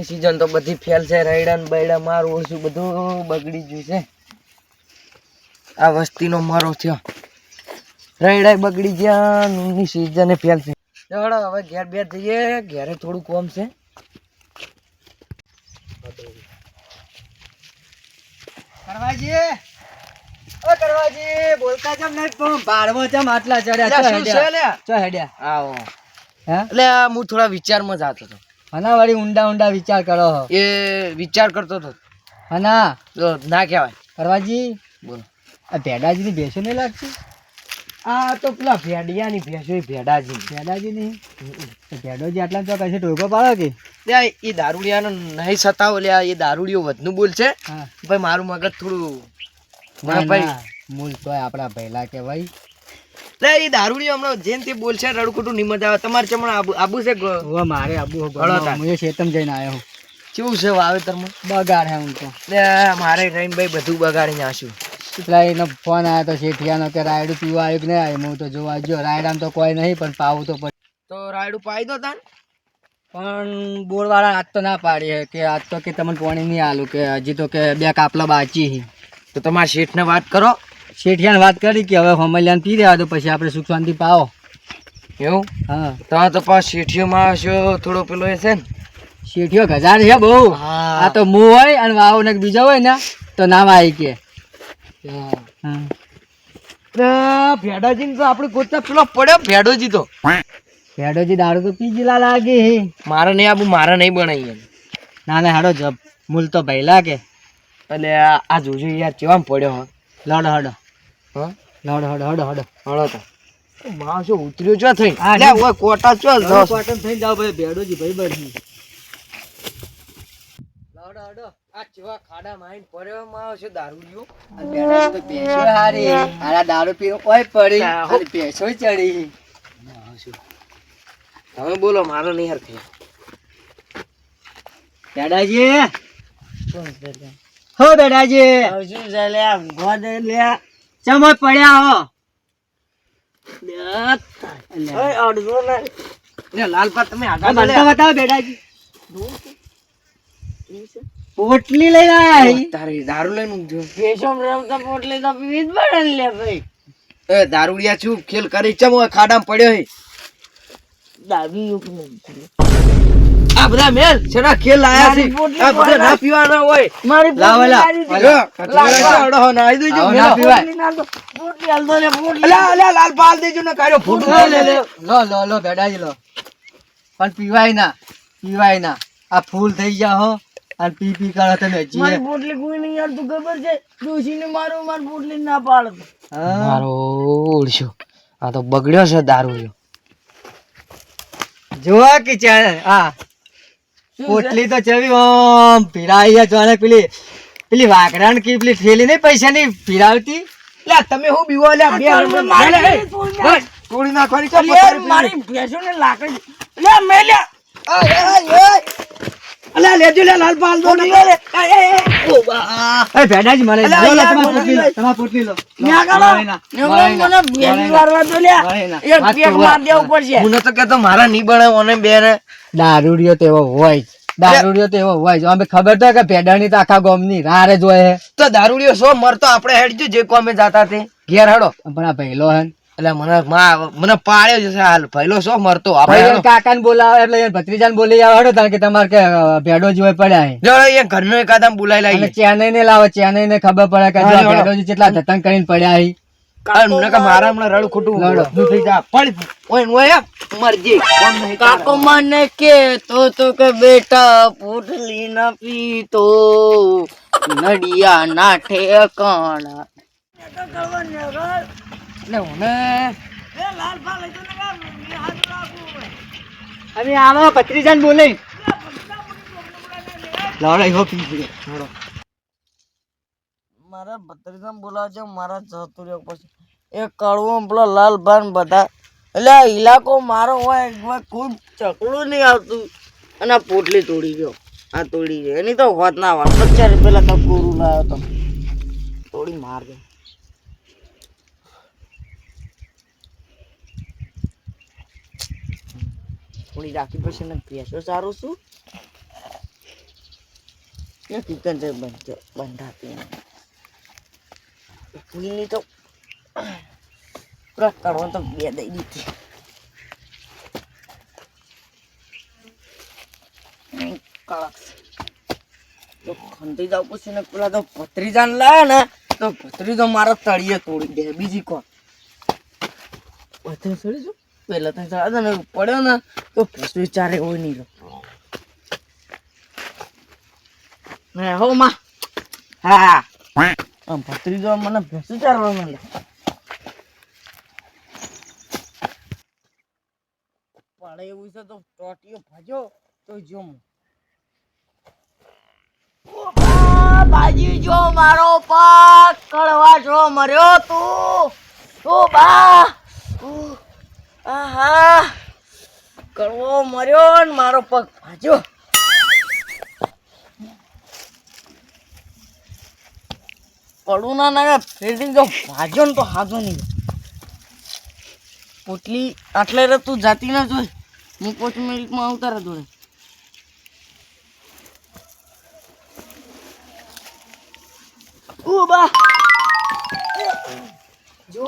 ની સિઝન તો બધી ફેલ છે રાયડા ને બાયડા માર ઓળશું બધું બગડી ગયું છે. આ વસ્તીનો મારો થયો રાયડા બગડી ગયા ની સીઝન ફેલ છે. ચાલો હવે ઘેર બેર જઈએ. ઘેરે થોડું કોમ છે. કરવાજી! ઓ કરવાજી બોલતા કેમ નહીં પણ ભાડવો ચમ આટલા ચડ્યા. ચો હેડ્યા. આવો. એટલે હું થોડા વિચારમાં જતો હતો. હના વળી ઊંડા ઊંડા વિચાર કરો. હો એ વિચાર કરતો હતો. હના તો ના કહેવાય. કરવાજી બોલો. આ ભેડાજીની ભેંસો નહીં લાગતી? આ તો પેલા ભેડિયાની ભેંસો એ ભેડાજી ભેડાજી નહીં ભેડોજી આટલા તો કશે ટોકો પાડો કે? ત્યાં એ દારૂડિયાનો નહીં સતાવો લ્યા એ દારૂડિયો વધનું બોલ છે ભાઈ મારું મગજ થોડું ભાઈ મૂલ મૂળ તોય આપણા ભૈલા કહેવાય. લે એ દારૂની હમણાં જેમ તે બોલ છે રડકુટું નિમત આવે. તમારે ચમણ આબુ આબુ છે હવે મારે આબુ હું શેતમ જઈને આવ્યો હું. કેવું છે વાવેતરમાં બગાડ હે હું તો. લે મારે રહીને ભાઈ બધું બગાડીને આશું. પેલા એનો ફોન આવ્યો તો શેઠિયાનો કે રાયડું પીવા આવ્યું કે નહીં આવ્યું? હું તો જોવા ગયો. રાયડામ તો કોઈ નહીં પણ પાવું તો પછી તો રાયડું પાઈ દો તાન. પણ બોરવાળા આજ તો ના પાડી કે આજ તો કે તમને પાણી નહીં આલું કે હજી તો કે બે કાપલા બાચી હી. તો તમારા શેઠને વાત કરો. શેઠિયાને વાત કરી કે હવે હોમલિયાને પી દેવા દો પછી આપણે સુખ શાંતિ પાવો. એવું? હા. તો તો પાછ શેઠીઓમાં આવશો થોડો પેલો એ છે ને. શેઠિયો ગજાર છે બહુ. આ તો મું હોય અને વાવ ને બીજો હોય ને તો નામ આવી કે. હા. ભેડાજી તો આપણે ગોતતા પેલો પડ્યો ભેડોજી તો. ભેડોજી દારૂ તો પી જેલા લાગે હે. મારે નહીં આબુ મારે નહીં બનાવી ના ના હાડો જબ. મૂલ તો ભાઈ કે. એટલે આ આ જોજો યાર કેવામ પડ્યો હો. લડો હડો. હા? લડો હડો હડો હડો. હળો તો. માણસો ઉતર્યો ચો થઈ લે ઓય કોટા ચો હવે કોટન થઈ જાવ ભાઈ ભેડોજી ભાઈ બની લડો હડો આ ચેવા ખાડા માઈન પડ્યો માણસો દારૂડિયો? આ ભેડોજી તો ભેંસો હારી. હારા દારૂ પીવો કોઈ પડી અને ભેંસો ચડી. તમે બોલો મારો નહીં હરખે. બેડાજી હો બેડાજી શું છે લે ગોદ લે. ચમો પડ્યા હો. પોટલી લઈને આયા તારી દારૂ લઈને ઊંઘ્યો રમતા પોટલી તો પીવી જ પડે ને લે ભાઈ. એ દારૂડિયા છું ખેલ કરી ચમ ખાડામાં પડ્યો હે. આ બધા મેલ છેડા ખેલ લાયા છે. આ બધા ના પીવાના હોય. મારી લાવો લા. લો, કચરા છે, અડો હો, નાહી દેજો, આવો મેલો. ના પીવાય અલા, અલા, લાલ પાલ દેજો ને કાઢ્યો ફોટો લો લે લે લો. લો લો ભેડાજી લો. પણ પીવાય ના પીવાય ના. આ ફૂલ થઈ ગયા હો. અને પી પી કરો તમે જીએ પોટલી કોઈ નહીં યાર તું ખબર છે? ડોશીને મારો માર પોટલી ના પાડતો. મારો ઓળશો આ તો બગડ્યો છે દારૂડિયો જોવા કે ચાલે? હા. પોટલી તો ચવી ઓમ પીરાઈ જોને પેલી પેલી વાઘરા ને પેલી થેલી નહીં પૈસા ની પીરાવતી? લે તમે હું બીવો લે બે મારી તોડી નાખવાની લાકડી. લે મેં લે ઓય, ઓય, ઓય. અલા, લેજો લે લાલ પાલ દો ને. લે લે. એ, એ, એ. ઓ, બા. એ ભેડાજી મને લો લો યાર, પોટલી લો લઈ. પોટલી લો. ન્યા કરો. મળે ના, ને મળે મને ના, ભેંસ મળે ના. વારવા દો લે. એક પેક માર દેવું પડશે. હું નતો કેતો મારા નહીં બનાવ અને બે ને દારૂડિયો તેવો હોય દારૂડિયો તો એવો હોય અમે ખબર તો કે ભેડાની તો આખા ગોમની રારે જોયે. તો દારૂડિયો સો મરતો આપણે હેડજો જે કોમે જાતા તે. ઘેર હડો. પણ આ પહેલો હે એટલે મને મને પાડ્યો જશે હાલ. પહેલો શો મરતો આપણે ને બોલાવે એટલે એને ભત્રીજાને બોલી આવે હેડો કે તમારે કે ભેડો જોઈ પડ્યા હે. જો એ ઘરનો એકાદમ બોલાઈ અને લાવી. ચેન્નઈ ને લાવો ચેન્નઈ ને ખબર પડે કે જો આ હા, કેટલા ધતંગ કરીને પડ્યા હે. મારા હમણાં રડ ખોટું. લડો. ઊભું થઈ જા. પડ. ઓય ને ઓય મરજી. કોમ નહીં કાકો મને કે તો તો કે બેટા પોટલી ના પીતો. નડિયા ના ઠેકાણા એટલે મને હવે. આવો ભત્રીજાને બોલે. લડાઈ હો પી ગયો. હેડો. મારા ભત્રીજા બોલાવે છે મારા જતું રહ્યો પછી. એ કડવું પેલો લાલ ભાન બધા. એટલે આ ઇલાકો મારો હોય એમાં કોઈ ચકડું નહીં આવતું. અને આ પોટલી તોડી ગયો. આ તોડી ગયો. એની તો હોત ના વાત. પચાસ પેલા તો કોરું લાવ્યો તો. તોડી માર દે. થોડી રાખી, પછી ને ભેંસો સારું શું? એ કિચન છે બંધ બંધાતી પુલની તો પૂરા કરવા તો બે દઈ દીધી. તો ખંડી જાવ પછી ને પેલા તો ભત્રીજાને લાવે ને, તો ભત્રીજો મારો તળિયે તોડી દે, બીજી કોણ? બધે ચડી જો પેલા તો ચડા ને પડ્યો ને તો ભેંસું ચારે હોય નહીં ને હો માં. હા. આમ ભત્રીજો મને ચારવા માંડે. પડે એવું છે તો ટોટીઓ ભાજો તો જો બા, બાજી જો મારો પાક કળવા જો મર્યો તું. તો બા? આહા. કડવો મર્યો ને મારો પગ ભાજો પડું ના ના ફેરથી જો ભાજો ને તો હાજો નહીં. પોટલી આટલે રે તું જાતી ના જોઈ. હું પાંચ મિનિટમાં આવતા રહે જોડે. ઓ બા જો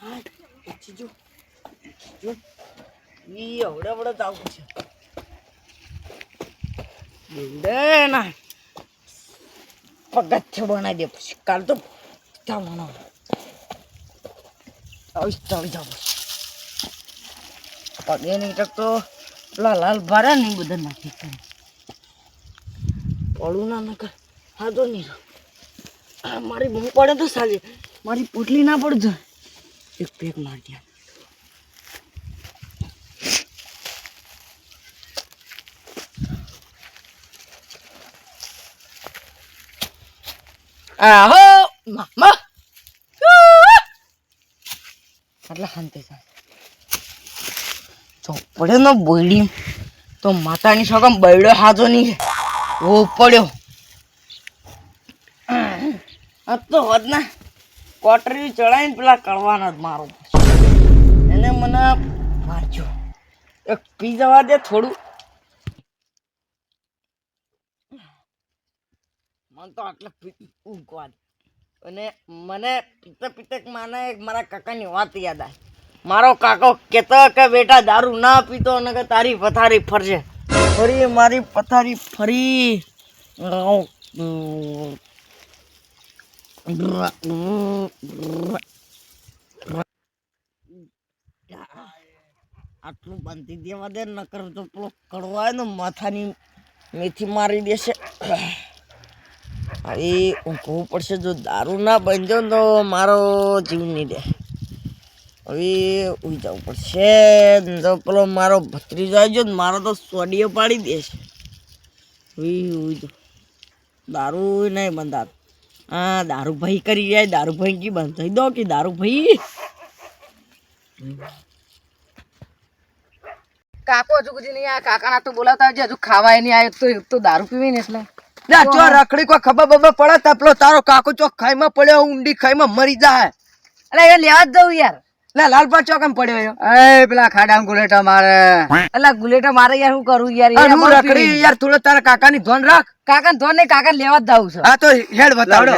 હા પછી જો જો ઈ આવડે આવડે જ છે. બનાવી દે પછી. તો ચાલવાનો આવી ચાલી પગે નહીં ટકતો પેલા લાલ ભારે ને બધા નાખી કરે પડું ના હા તો નહીં મારી બહુ પડે તો સાજે મારી પોટલી ના પડજો. એક પેક મારી આહો, મામા. આટલા શાંતિ થાય જો, પડ્યો ને બોયડી, તો માતાની સગમ બૈડો હાજો નહીં. ઓ, પડ્યો. તો વધના કોટરી ચડાવીને પેલા કળવાના જ મારો. એને મને મારજો. એક પી જવા દે થોડું. મને તો આટલે અને મને પીતે પીતે માને મારા કાકાની વાત યાદ આવી. મારો કાકો કહેતો કે બેટા દારૂ ના પીતો અને કે તારી પથારી ફરશે ફરી મારી પથારી ફરી. આટલું બાંધી દેવા દે, નકર તો પેલો કડવાય ને માથાની મેથી મારી દેશે. હવે ઊંઘવું પડશે જો દારૂ ના બંધો ને તો મારો જીવ નહીં દે હવે ઉઈ જવું પડશે તો પેલો મારો ભત્રીજો આવી ને મારો તો સોડીઓ પાડી દેશે. હવે દારૂ નહીં બંધાત. હા દારૂ ભાઈ કરી જાય દારૂ ભાઈ કી બંધ થઈ દો કે દારૂ ભાઈ કાકો, હજુ કુજી નહીં આ કાકાના તો બોલાતા હજી ખાવાય નહીં આવ્યો. તો દારૂ પીવી ને એટલે. ના ચો રખડી કોઈ ખબર બબર પડે તો પેલો તારો કાકો ચોક ખાઈમાં પડ્યો ઊંડી ખાઈમાં મરી જાય. એટલે એ લેવા જ જવું યાર. લે લાલપા ચોકમ પડ્યો એ પેલા ખાડા ગુલેટા મારે. એટલે ગુલેટા મારે યાર શું કરું યાર? હું રખડી યાર થોડો તારા કાકાની ધોન રાખ. કાકા ધોન નહીં કાકા લેવા જ જવું છે. હા તો હેડ બતાવડો.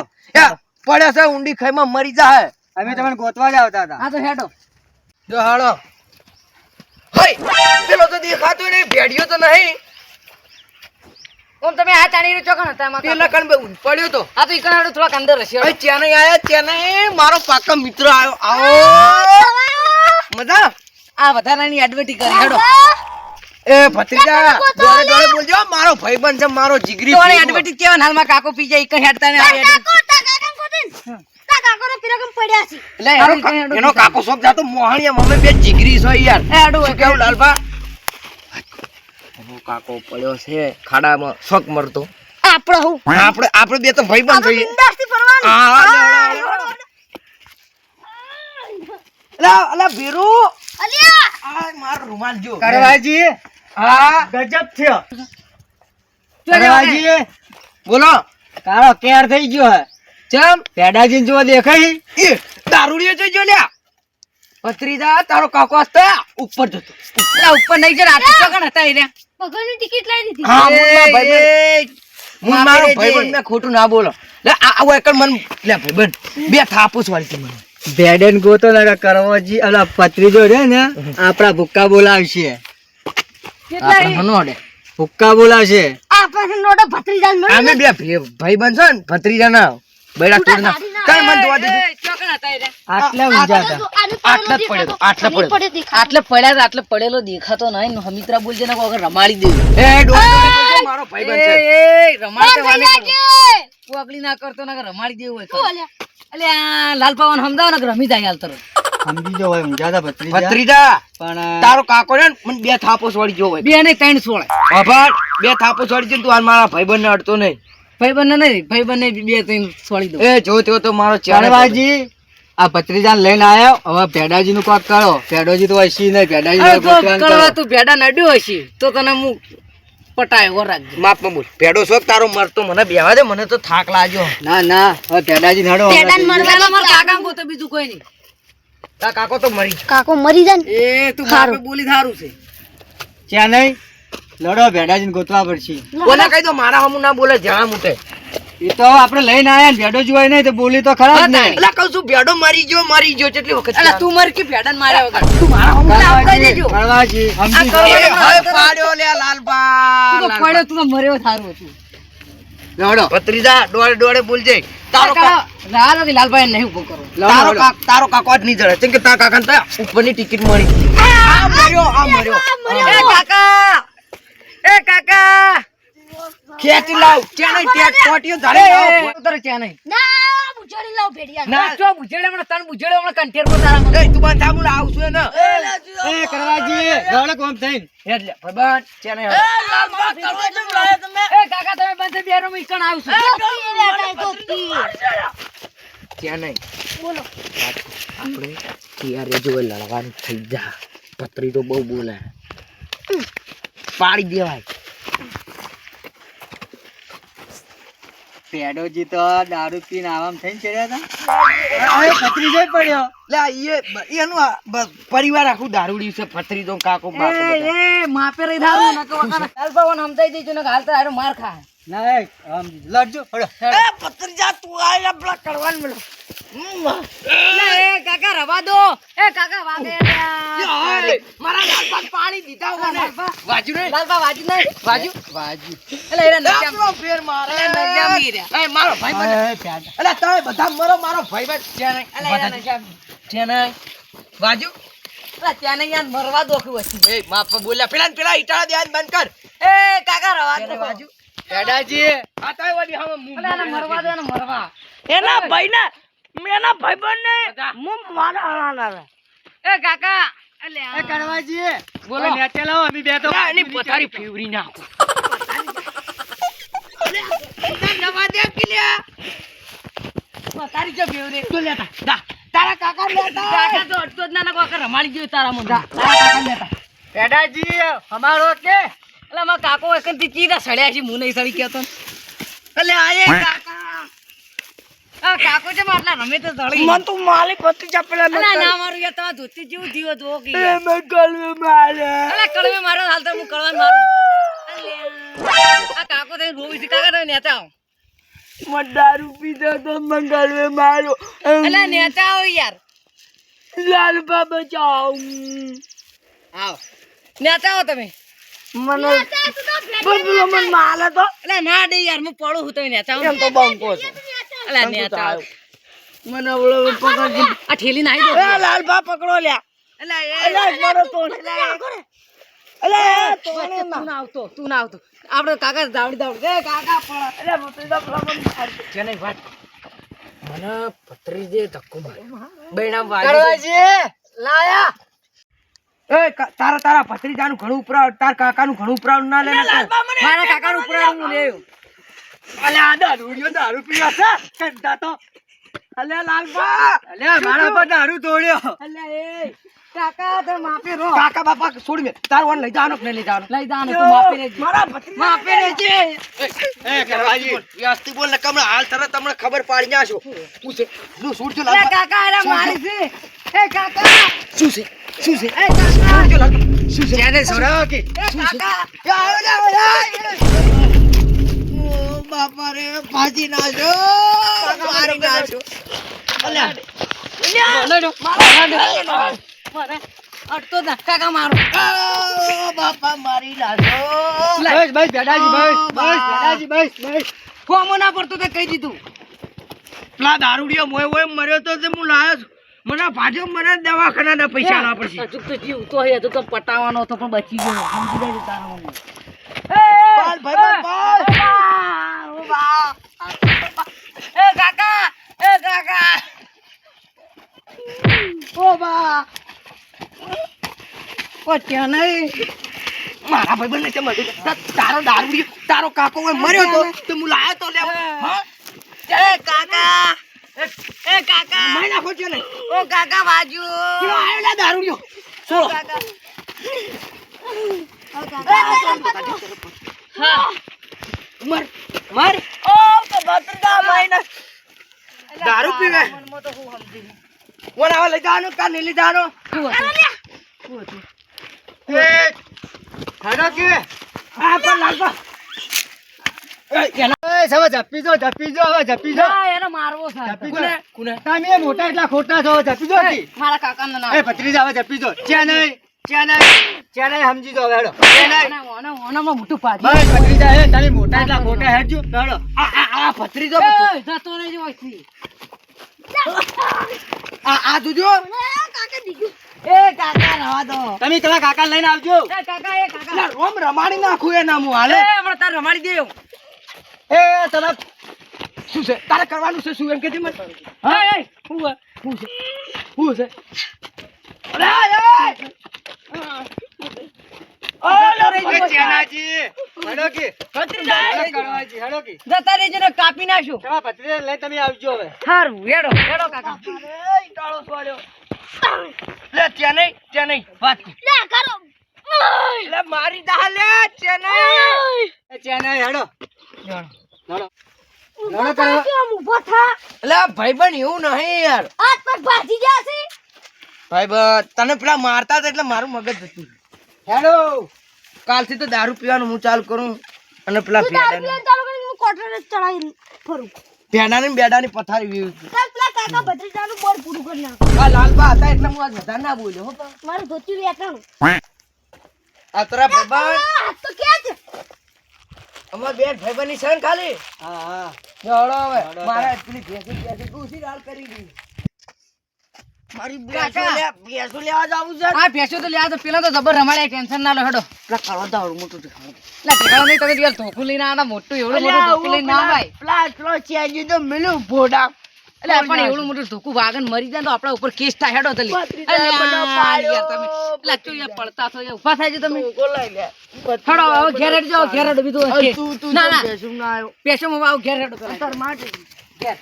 પડ્યો છે ઊંડી ખાઈમાં મરી જાય. અમે તમને ગોતવા જ આવતા હતા. હા તો હેડો. જો હાડો હઈ પેલો તો દેખાતો નહીં ભેડિયો તો નહીં. ઓમ તમે આ ચાણી ચોકણ હતા માં પેલા કણ બે પડ્યો તો. આ તો ઈકણ હેડો થોડાક અંદર હશે હવે ચેન્નઈ આયા ચેન્નઈ મારો પાકો મિત્ર આવ્યો આવો. મજા? આ વધારાની એડવર્ટી કરી હેડો એ ભત્રીજા દોડે દોડે બોલજો. મારો ભાઈબંધ છે મારો જીગરી તો ભીગો. એડવર્ટી કેવા હાલમાં કાકો પી જાય ઈકણ હેડતા ને આવી advertise. પડ્યા ઈકણ હેડો એનો કાકો શોખ જાતો મોહણીયા મમ્મી બે જીગરી છો યાર. એડો કેવું લાલભા? એનો કાકો પડ્યો છે ખાડામાં શોક મરતો. આપણે હું? આપણે આપણે બે તો ભાઈ પણ હા, હા, લે, લે, લે. અલા અલા ભીરુ. આ મારો રૂમાલ જો. કરવાજી હા. ગજબ થયો. જો બોલો. કાળો કેર થઈ ગયો હે. ચમ? પેડાજી જો દેખાય? એ દારૂડિયો જોઈ જો લ્યા. પત્રીદા તારો કાકો હતા ઉપર જતો. પેલા ઉપર નહીં જરા આટલા ચોકણ હતા એને? હા મુન્ના ભાઈ એ, હું મારો. ભાઈબંધ મેં ખોટું ના બોલો. લે આ આવો એકલ મન લે ભાઈબંધ બે થાપુસ વાળી છે મને. ભેડન ગોતો લગા કરવાજી અલા પત્રીજો રે ને આપડા ભૂક્કા બોલાવશે. આપણે મનો અડે ભૂક્કા બોલાવશે. અમે બે ભાઈબંધ છે ને ભત્રીજા ના બૈરા તોડ ના કઈ મન જોવા દીધું આટલા આટલા પડ્યો આટલા પડ્યો આટલે પડ્યા તો પડેલો દેખાતો નહીં. ને હમિત્રા બોલજે ને કોઈ રમાડી દે. એ ડોહા જોડે બોલજો, મારો ભાઈબંધ છે. રમાડતે વાને કરો. ના કરતો ના રમાડી દેવું હોય તો. લાલ પાવન સમજાવો ને રમી જાય હાલ તરત. સમજી જો હોય ઊંઝા ભત્રીજા. ભત્રીજા પણ તારો કાકો ને મને બે થાપોસ વાળી જો હોય. બે ને ત્રણ સોળ. બે થાપોસ વાળી છે ને તું હાલ મારા ભાઈબંધ ને અડતો નહીં. ભાઈ નહીં ભાઈ બંને બે ત્રણ છોડી દો એ જો તેઓ તો મારો ચારે આ ભત્રીજાને લઈને આવ્યો હવે ભેડાજી નું કોક કરો. ભેડોજી તો હસી નહીં ભેડાજી હવે નું તો ગોતવાનું કરો. કળવા તું ભેડા નડ્યો હશે તો તને હું પટાય વર રાખજે. બોલ. પેડો શોખ તારો મરતો મને બેવા દે મને તો થાક લાગ્યો. ના ના હવે ભેડાજી નડો. પેલા મારા કાકા ગોતો બીજું કોઈ નહીં. તાર કાકો તો મરી. કાકો મરી જાય એ તું બોલી ધારું છે. ત્યાં નહીં? લડો ભેડાજીને ગોતવા પડશે. કોને કહી દો મારા હમું ના બોલે જણા મૂટે એ તો આપણે લઈને આયા ને ભેડો જોવાય નહીં તો બોલી તો ખરાબ ને એટલે કહું છું ભેડો મરી ગયો મરી ગયો કેટલી વખત એટલે તું મર કે ભેડા ને માર્યા વગર? તું મારા આપડાઈ કરવાજી દેજો. કરવાજી સમજી હવે પાડ્યો લે લાલબા તું પાડ્યો તું મર્યો થારું હતું. લડો. ભત્રીજા ડોળે ડોળે બોલજે તારો નથી લાલભાઈ નહીં ઊભો કરો. તારો કાક તારો કાકો જ નહીં જડે. કેમ કે તારા કાકાને ઉપરની ટિકિટ મળી. આ મર્યો. આ મર્યો. એ કાકા! એ કાકા! ખેંચ લાવ ત્યાં નહીં ત્યાં ટોટીઓ એ, ધારી લાવ. ઉતરે ત્યાં નહીં ના બુચાડી લાવ ભેડિયા. ના. ચો બુજેડે હમણાં તને બુજેડે હમણાં કંઠેર પર તારા એ તું બંધ થા, હું આવશું એને. એ કરવાજી લડો કોમ થઈને. હેડ લે, ભાઈબંધ, ત્યાં નહીં હવે. એ કાકા તમે. બંધ બે રૂમ ઈકણ આવશું ત્યાં નહીં આપણે ત્યારે જો લડવાનું થઈ જા. પત્રી તો બહુ બોલે. પાડી દેવાય. પેડોજી તો દારૂ પીને આવામ થઈને ચડ્યા હતા. હવે ભત્રીજો પડ્યો. લે એ એનું પરિવાર આખું દારૂડી છે પત્રી તો કાકો બાકો. એ માપે રહી દારૂ નકો વખાણ હાલ પાવન સમજાઈ દેજો ને હાલ તો હારો માર ખા ના એ આમ લડજો હળો એ પત્રીજા તું આય પેલા કરવાનું મેલો. કાકા રવા દો. એ કાકા વાગે મારા લાલપા પાણી દીધા વગર. વાજુ નહીં. લાલપા વાજુ નહીં? વાજુ વાજુ એટલે એરા નક્યા ફેર મારે. નજામી રહ્યા. એ મારો ભાઈ બંધ. એ તમે બધા મરો મારો ભાઈ બંધ. ત્યાં નહીં. એટલે એરા નક્યા ત્યાં નહીં. વાજુ એટલે ત્યાં નહીં યાર મરવા દો કે વચ્ચે એ માફ બોલ્યા. પેલા પેલા ઈટાળા દેવાનું બંધ કર. એ કાકા રવા દો. વાજુ પેડાજી આ તો વળી હવે એટલે મરવા દો ને મરવા. એના ભાઈ ને મેના ભાઈ બંધ. ને મું મારા હાલાના એ કાકા એટલે એ કરવાજી બોલો. નેચે લાવો અમે બે તો એની પથારી ફેવરી નાખો નવા દે કિલ્યા પથારી જો ફેવરી? તો લેતા દા તારા કાકા લેતા કાકા તો અટકો જ ના ના કાકા રમાડી ગયો તારા મને તારા કાકા લેતા. પેડાજી અમારો કે? એટલે મારા કાકો એકનથી ચીરા સડ્યા છે હું નહીં સડી કહેતો. એટલે આયે કાકા કાકો છે આટલા રમે તો સડી મન તું માલિક પતિ ચાપેલા અલા ના મારું યાર તમારા ધોતી જેવું જીવો જોવો કે. મેં ગલવે મારે. અલા કળવે મારો હાલ તો હું કળવાન મારું. આ કાકો થઈ રોવી છે કાકા નેતા આવો મન દારૂ પીધો તો મેં ગલવે મારો અલા નેતા આવો યાર. લાલ બાબા આવો. નેતા આવો તમે. મને બબલો મન માલે તો અલા ના દે યાર હું પડું હું તમે નેતા એમ તો બંકો છે. અલા નેતા આવો મને ઓલો પકડ આ ઠેલી નાઈ દો. એ લાલ બા પકડો લ્યા. અલા એ મારો તો અલા તો તું આવતો તું આવતો. આપણે કાકા દાવડી દાવડી એ કાકા પડ અલા પત્રીજા પેલા મન છે નહીં વાત મને પત્રીજે ધક્કો માર્યો. બૈણા વાજી લાયા. એ તારા તારા ભત્રીજાનું ઘણું ઉપરાવ તાર કાકાનું ઘણું ઉપરાવ ના લે ને મારા કાકાનું ઉપરાવ હું લેયો. અલ્યા આ દારૂડિયો દારૂ પીવા છે? કંટા તો. અલ્યા લાલબા અલ્યા મારા પર દારૂ તોડ્યો. અલ્યા એ કાકા તો માફી રો. કાકા બાપા છોડ મે. તાર લઈ જાનો કે લઈ જાનો લઈ જાનો તું માફી રહેજે મારા ભત્રીજા માપે રહેજે એ કરવાજી. વ્યાસથી બોલ ને કમળા હાલ તરત તમને ખબર પાડી છો શું છે? નું છોડ જો લાલબા કાકા અરે મારી છે. એ કાકા. શું છે? શું છે? એ કાકા. શું છે લાલબા શું છે? જેને સોરા કે એ કાકા. યા આયો લે, આયો લે. ઓ બાપા રે ભાજી નાખો મારી નાખો અટતો ના. કાકા મારો. બાપા મારી નાખો બસ બસ બેડાજી બસ બસ બેડાજી બસ બસ. કોમો ના પડતો તે કહી દીધું. પેલા દારૂડિયો મોય મોય મર્યો તો તે હું લાયો છું. મને ભાજો મને દવાખાના પૈસા ના પડશે. હજુ તો જીવ તો હે હજુ તો પટાવાનો હતો પણ બચી ગયો. સમજી જાય તારા મમ્મી પાલ ભાઈ પાલ એ કાકા એ કાકા ઓ બા ઓ ત્યાં નહીં. મારા ભાઈ બંને મળ્યું તારો દારૂ તારો કાકો હોય મર્યો તો. તો હું લાયો તો હા. એ કાકા. એ કાકા. મારી નાખો છે ને. ઓ કાકા બાજુ આયો લે દારૂડિયો ચલો. મર. મર. ઓ તો ભત્રદા માઈના દારૂ પીવે. કોણ આવા લઈ જવાનો કા નહીં લઈ જવાનો શું નહીં નહીં નહીં સમજી હવે હેડો હેડજો આ નહીં જો. આ આ જોજો. એ કાકા રવા દો. તમે તમારા કાકા લઈને આવજો. એ કાકા એ કાકા. પેલા રોમ રમાડી નાખું એ નામ હાલે. એ હમણાં તાર રમાડી દેવું એ તને શું છે? તારે કરવાનું છે શું એમ કે મને? હા? એ હું હું છે? હું છે? અરે એ! કાપી નાખશું તમારા ભત્રીજાને તમે આવજો હવે. સારું હેડો હેડો કાકા. ટાળો સ્વાડ્યો લે ત્યાં નહીં ત્યાં નહીં વાત કરો. લે મારી દા લે ત્યાં નહીં. ત્યાં ચેન્નઈ હેડો. હેડો. હેડો કરવા લે ભાઈબંધ એવું નહીં યાર. ભાઈબંધ તને પેલા મારતા હતા એટલે મારું મગજ રહ્યું. હેડો. કાલથી તો દારૂ પીવાનું હું ચાલુ કરું અને પેલા ભેડાની ભેડાની ને બેડાની પથારી વીવું છું. આ લાલબા હતા એટલે હું આજ વધારે ના બોલ્યો હો મારું ધોતી વેચાણું. આ ભાઈબંધ હાથ તો ક્યાં છે? અમાર બે ભાઈબંધ છે ને ખાલી. હા હા. હળો હવે. હળો પેલી ભેંસી ભેંસી ડૂસી દાળ કરી દીધી મારી ભેંસો લે ભેંસો લેવા જાવું છે. આ ભેંસો તો લ્યા તો પેલા તો જબર રમાડે ટેન્શન ના લો હેડો પેલા કરવા દાવડું મોટું દેખાડું. એટલે ઠેકાણું નહીં તમે યાર ધોકું લઈને આના મોટું એવડું મોટું ધોકું લઈને ના આવાય પેલા પેલો ચેજી તો મિલું ભોડા. એટલે પણ એવડું મોટું ધોકું વાગન મરી જાય તો આપણા ઉપર કેસ થાય હેડો તલી. યાર પડતા થો ઊભા થાય છે તમે. હેડો આવો ઘેર હેડ જાઓ ઘેર હેડો બીજું ના ના. પેશો માં આવો ઘેર હેડો ઘેર.